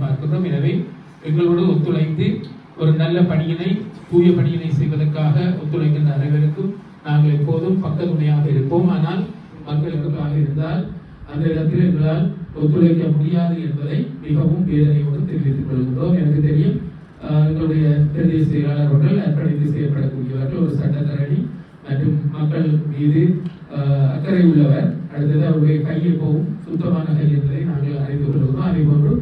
எதிர்பார்க்கிறோம் எனவே எங்களோடு ஒத்துழைத்து ஒரு நல்ல பணியினை தூய பணியினை செய்வதற்காக ஒத்துழைக்கின்ற அனைவருக்கும் நாங்கள் எப்போதும் பக்கத்துணையாக இருப்போம். ஆனால் மக்களுக்காக இருந்தால் அந்த இடத்தில் எங்களால் ஒத்துழைக்க முடியாது என்பதை மிகவும் வேதனையோடு தெரிவித்துக் கொள்கின்றோம். எனக்கு தெரியும் எங்களுடைய பிரதேச செயலாளர் அவர்கள் அர்ப்பணித்து செய்யப்படக்கூடியவர்கள் ஒரு சட்டத்தரணி மற்றும் மக்கள் மீது அக்கறை உள்ளவர். அடுத்தது அவருடைய கையொப்பவும் சுத்தமான கை என்பதை நாங்கள் அறிந்து கொள்கிறோம் அதே போன்று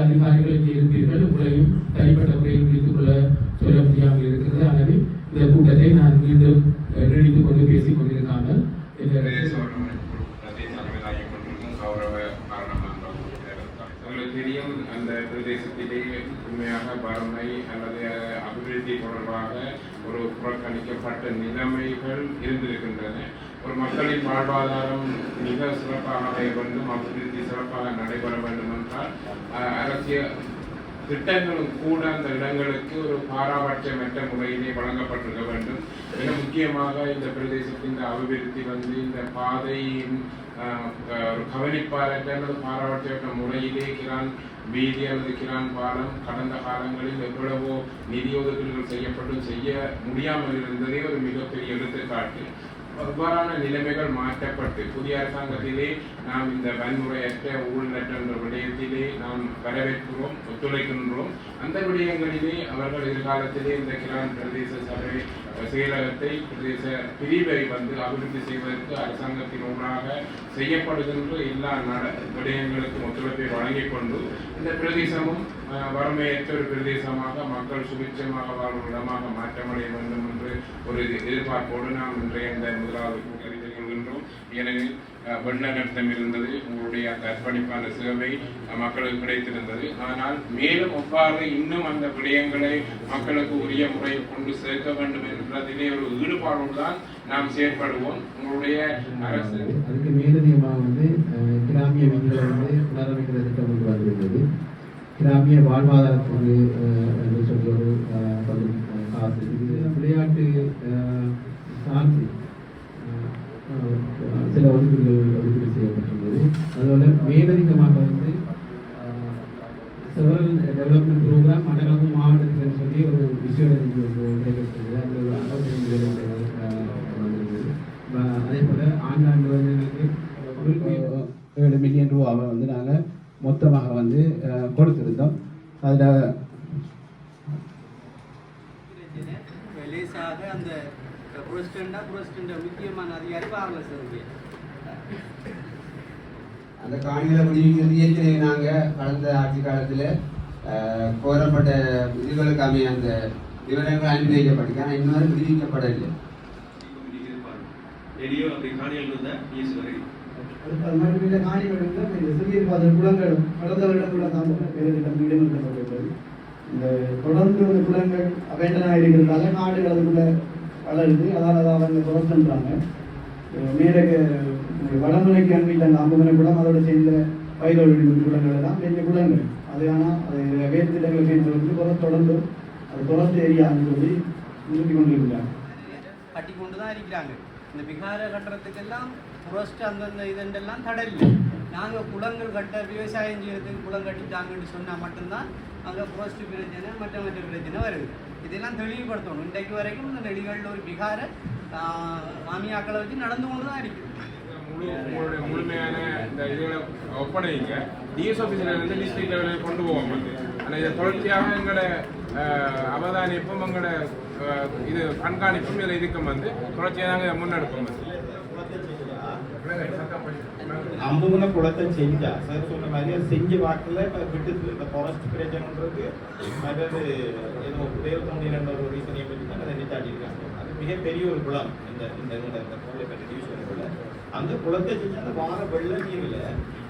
அதிகாரிகள் இங்கே இருப்பீர்கள் உங்களையும் தனிப்பட்ட முறையில் முடித்துக் கொள்ள சொல்ல முடியாமல் இருக்கிறது. ஆகவே இந்த கூட்டத்தை நான் மீண்டும் அஹ், நீடித்துக் கொண்டு பேசிக் கொண்டிருக்காமல் இந்த தெரியும் அந்த பிரதேசத்திலே உண்மையாக வறுமை அல்லது அபிவிருத்தி தொடர்பாக ஒரு புறக்கணிக்கப்பட்ட நிலைமைகள் இருந்திருக்கின்றன. ஒரு மக்களின் வாழ்வாதாரம் மிக சிறப்பாக அமைய வேண்டும் அபிவிருத்தி சிறப்பாக நடைபெற வேண்டும் என்றால் அரசியல் திட்டங்களும் கூட அந்த இடங்களுக்கு ஒரு பாராபட்சமற்ற முறையிலே வழங்கப்பட்டிருக்க வேண்டும். மிக முக்கியமாக இந்த பிரதேசத்தின் அபிவிருத்தி வந்து இந்த பாதையின் ஆஹ், ஒரு கவனிப்பாளர் அல்லது பாராபட்சமற்ற முறையிலே கிரான் வீதி அல்லது கிரான் பாலம் கடந்த காலங்களில் எவ்வளவோ நிதி ஒதுக்கீடுகள் செய்யப்பட்டு செய்ய முடியாமல் இருந்ததே ஒரு மிகப்பெரிய எடுத்துக்காட்டு. அவ்வாறான நிலைமைகள் மாற்றப்பட்டு புதிய அரசாங்கத்திலே நாம் இந்த வன்முறையற்ற ஊழலற்ற என்ற விடயத்திலே நாம் வரவேற்கிறோம் ஒத்துழைக்கின்றோம். அந்த விடயங்களிலே அவர்கள் எதிர்காலத்திலே இந்த கிரான் பிரதேச சபை செயலகத்தை பிரதேச பிரிவை வந்து அபிவிருத்தி செய்வதற்கு அரசாங்கத்தின் ஊடாக செய்யப்படுகின்ற எல்லா நட விடயங்களுக்கும் ஒத்துழைப்பை வழங்கிக் கொண்டு இந்த பிரதேசமும் வறுமையற்ற ஒரு பிரதேசமாக மக்கள் சுபிட்சமாக வாழும் இடமாக மாற்றமடைய வேண்டும் என்று ஒரு எதிர்பார்ப்போடு நாம் இன்றைய இந்த முதலாவது கூட்டத்தை கொள்கின்றோம் ஏனெனில் வெள்ள நிறுத்தம் இருந்தது உங்களுடைய அந்த அர்ப்பணிப்பான சேவை மக்களுக்கு கிடைத்திருந்தது. ஆனால் மேலும் எவ்வாறு இன்னும் அந்த விடயங்களை மக்களுக்கு உரிய முறையில் கொண்டு சேர்க்க வேண்டும் என்றதிலே ஒரு ஈடுபாடோடு தான் நாம் செயற்படுவோம். உங்களுடைய அரசு அதுக்கு மேலதிகமாக வந்து கிராமிய வந்து புனரமைக்கிற திட்டம் கிராமிய வாழ்வாதாரத்துக்கு அஹ், என்று சொல்லி ஒரு அஹ், காசு. இது விளையாட்டு சார்ந்து சில ஒதுக்கீடுகள் ஒதுக்கீடு செய்யப்பட்டுள்ளது. அதோட மேலதிகமாக வந்து செவரல் டெவலப்மெண்ட் ப்ரோக்ராம் மண்டலமும் மாவட்டத்துக்கு சொல்லி ஒரு விஷயம் கிடைக்கிறது அந்த ஒரு அதே போல ஆண்டாண்டு வந்து எங்களுக்கு ஏழு மில்லியன் ரூபாவை வந்து நாங்கள் மொத்தமாக வந்து கொடுத்திருந்தோம். அதில் லேசாக அந்த புரஸ்டண்டா புரஸ்டண்ட முக்கியமான அதிகாரி சார் அந்த காணிகளை விடுவிக்கிறது ஏற்கனவே நாங்கள் கடந்த ஆட்சி காலத்தில் கோரப்பட்ட இதுகளுக்கு அமைய அந்த விவரங்கள் அனுப்பி வைக்கப்பட்டு ஆனால் இன்னொரு விடுவிக்கப்படவில்லை. காணிகள் இருந்தால் காணிகள் இருந்தால் இந்த குளங்கள் பாதை குளங்களும் பேரிடம் வருடங்குள்ள தாமதம் இந்த தொடர்ந்து அந்த குளங்கள் அபேண்டனாக இருக்கிறதால நாடுகள் அதுக்குள்ள வளருது. அதால் அதை அவங்க புறத்துன்றாங்க மேலக வடமுறைக்கு அன்பில் அந்த அம்புமனை குளம் அதோட சேர்ந்த பயிரோடு குளங்கள் எல்லாம் பெரிய குளங்கள் அது ஆனால் அது வேறு திட்டங்களை சேர்ந்து வந்து புற தொடர்ந்து அது தொடர்ந்து ஏரியான்னு சொல்லி நிறுத்தி கொண்டிருக்கிறாங்க. கட்டி கொண்டு தான் இருக்கிறாங்க. இந்த விகார கட்டுறதுக்கெல்லாம் புரஸ்ட் அந்தந்த இதெல்லாம் தடை இல்லை நாங்கள் குளங்கள் கட்ட விவசாயம் செய்கிறதுக்கு குளம் கட்டிட்டாங்கன்னு சொன்னால் மட்டும்தான் அங்கே புரஸ்ட் பிரச்சனை மற்ற மற்ற பிரச்சனை வருது. இதெல்லாம் தெளிவுபடுத்தணும். இன்றைக்கு வரைக்கும் இந்த நெடிகளில் ஒரு விகார மாமியாக்களை வச்சு நடந்து கொண்டு தான் இருக்குது. முழு உங்களுடைய முழுமையான இந்த இதில் ஒப்படைங்க டிஎஸ் ஆஃபீஸில் இருந்து டிஸ்ட்ரிக்ட் லெவலில் கொண்டு போவோம் வந்து. ஆனால் இதை தொடர்ச்சியாக எங்களோட அவதானிப்பும் எங்களோட இது கண்காணிப்பும் இதில் இதுக்கும் வந்து. தொடர்ச்சியாக நாங்கள் இதை முன்னெடுப்போம் வந்து. அம்புகுன குளத்தை செஞ்சா சார் சொன்ன மாதிரி அது செஞ்சு வாக்கில் இப்போ விட்டு இந்த ஃபாரஸ்ட் பிரச்சனைன்றது அதாவது ஏதோ பேர் தோண்டின ஒரு ரீசனையை பற்றி தான் அதை நிச்சாட்டியிருக்காங்க அது மிகப்பெரிய ஒரு குளம். இந்த இந்த இந்த இந்த கோவிலப்பட்ட டிவிஷனுக்குள்ள அந்த குளத்தை செஞ்சு அந்த வார வெள்ள நீரில்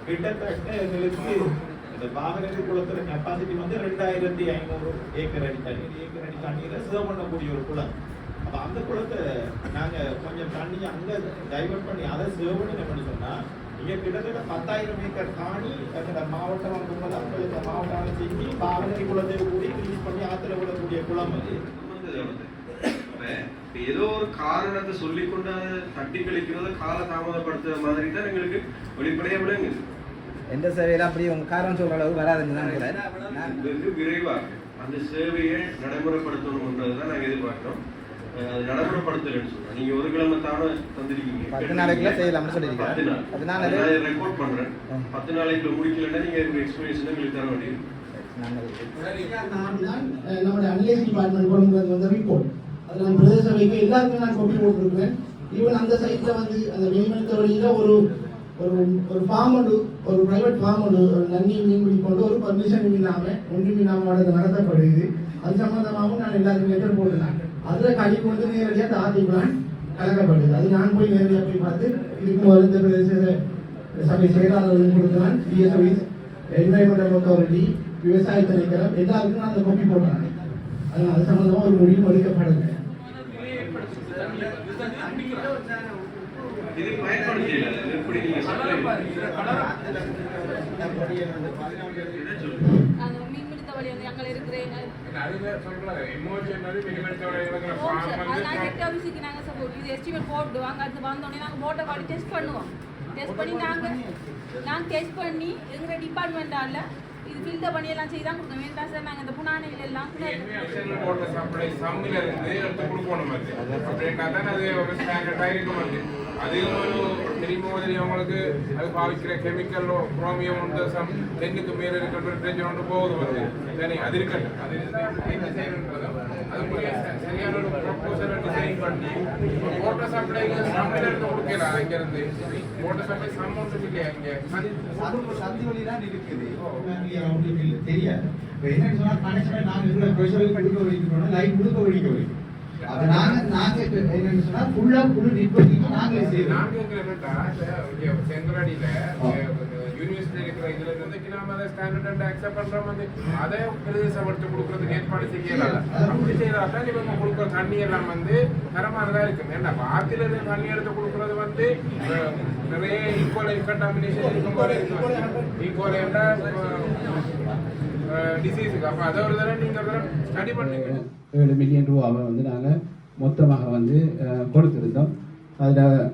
கிட்டத்தட்ட எங்களுக்கு இந்த பாகநதி குளத்துல கெப்பாசிட்டி வந்து ரெண்டாயிரத்தி ஐநூறு ஏக்கர் அடி தண்ணீர். ஏக்கர் அடி தண்ணீரை சேவ் பண்ணக்கூடிய ஒரு குளம். அப்போ அந்த குளத்தை நாங்கள் கொஞ்சம் தண்ணி அங்கே டைவெர்ட் பண்ணி அதை சேவ் பண்ணி பண்ணி சொன்னால் இங்க கிட்டத்தட்ட பத்தாயிரம் ஏக்கர் காணி எங்களோட மாவட்டம் வந்து அந்த மாவட்டம் செஞ்சு பாகநதி குளத்தை கூடி ரிலீஸ் பண்ணி ஆத்துல விடக்கூடிய குளம் அது. ஏதோ ஒரு காரணத்தை சொல்லிக்கொண்டு அதை தட்டி கழிக்கிறத கால தாமதப்படுத்துற மாதிரி தான் எங்களுக்கு வெளிப்படையா விளங்குது. எந்த சேவையில் அப்படி உங்கள் காரணம் சொல்கிற அளவுக்கு வராதுன்னு தான் விரைவாக அந்த சேவையை நடைமுறைப்படுத்தணும்ன்றது தான் நாங்கள் எதிர்பார்க்கிறோம். நடைமுறைப்படுத்தலைன்னு நீங்க ஒரு கிழமை தானே தந்திருக்கீங்க. பத்து நாளைக்குள்ள செய்யலாம்னு பத்து சொல்லியிருக்கேன் நாள். பத்து நாள் அதை நான் ரெக்கார்ட் பண்றேன். பத்து நாளைக்குள்ள முடிக்கலன்னா நீங்க எக்ஸ்பிளேஷன் எங்களுக்கு தர வேண்டியது நம்முடைய அனலைஸ் டிபார்ட்மெண்ட் கொண்டு வந்த ரிப்போர்ட் அதில் நான் பிரதேச சபைக்கு எல்லாருக்கும் நான் காப்பி போட்டிருக்கிறேன் ஈவன் அந்த சைட்டில் வந்து அந்த மேம்படுத்த வழியில் ஒரு ஒரு ஒரு ஃபார்ம் ஒன்று ஒரு பிரைவேட் ஃபார்ம் ஒன்று ஒரு நன்னி மீன்பிடி கொண்டு ஒரு பர்மிஷன் இல்லாமல் ஒன்றும் இல்லாமல் அது நடத்தப்படுது அது சம்மந்தமாகவும் நான் எல்லாருக்கும் லெட்டர் போட்டுனேன் அதில் கழி கொடுத்து நேரடியாக அந்த ஆதி பிளான் அது நான் போய் நேரடியாக போய் பார்த்து இதுக்கு வருந்த பிரதேச சபை செயலாளர்கள் கொடுத்தான் டிஎஸ்ஓ என்வைரன்மெண்டல் அத்தாரிட்டி விவசாய திணைக்களம். எல்லாருக்கும் நான் அந்த காப்பி போட்டாங்க அதனால் அது சம்மந்தமாக ஒரு முடிவும் எடுக்கப்படலை இது பயன்படுத்தல எப்படி நீங்க supply- அந்த மீன்பிடித்த வழி வந்து அங்கே அது நாங்கள் சப்போர்ட் இது எஸ்டிமேட் போட்டு அங்கே அடுத்து வந்தோடனே நாங்கள் போட்டோ காட்டி டெஸ்ட் பண்ணுவோம். டெஸ்ட் பண்ணி நாங்கள் நாங்கள் டெஸ்ட் பண்ணி எங்கள் டிபார்ட்மெண்ட்டால் இது ஃபில்டர் பண்ணி எல்லாம் செய்து தான் சார் நாங்கள் இந்த புனானைகள் எல்லாம் போட்ட சம்மில இருந்து எடுத்து கொடுக்கணும் அது. அப்படின்னா தான் அது ஒரு ஸ்டாண்டர்டா இருக்கும் அது. அது ஒரு தெரியுமோ അത് அது பாவிக்கிற கெமிக்கல் குரோமியம் உண்டு சம் டென்னுக்கு மேல இருக்கிற டெம்பரேச்சர் ஒன்று போகுது வந்து சரி அது இருக்கட்டும் அது அதுக்குரிய சரியான ஒரு டிசைன் பண்ணி போட்ட சப்ளைக்கு சம்மில இருந்து கொடுக்கலாம் அங்க இருந்து சப்ளை சம் இல்லையா இங்க? சந்தி வழி தான் இருக்குது. அவங்களுக்கு இல்லை தெரியாது. இப்போ என்னன்னு சொன்னா நாங்கள் இருக்கிற ப்ரெஷர் கொடுக்க வைக்கணும் லைட் கொடுக்க வைக்க வைக்கணும். நாங்கள் இப்போ என்னன்னு சொன்னா நாங்களே யூனிவர்சிட்டி இருக்கிற இதுல இருந்து நாம அதை ஸ்டாண்டர்ட் அக்செப்ட் பண்றோம் வந்து அதை பிரதேசப்படுத்தி கொடுக்கறதுக்கு ஏற்பாடு செய்யலாம் அப்படி செய்யலாம் இவங்க கொடுக்குற தண்ணி எல்லாம் வந்து தரமானதா இருக்கு. ஏன்னா ஆத்துல இருந்து தண்ணி எடுத்து கொடுக்கறது வந்து நிறைய ஈக்குவல் கண்டாமினேஷன் இருக்கும் ஈக்குவல் டிசீஸுக்கு அப்போ அதை ஒரு தடவை நீங்கள் ஒரு தடவை ஸ்டடி பண்ணுங்க. ஏழு மில்லியன் ரூபாவை வந்து நாங்கள் மொத்தமாக வந்து கொடுத்துருந்தோம். அதில்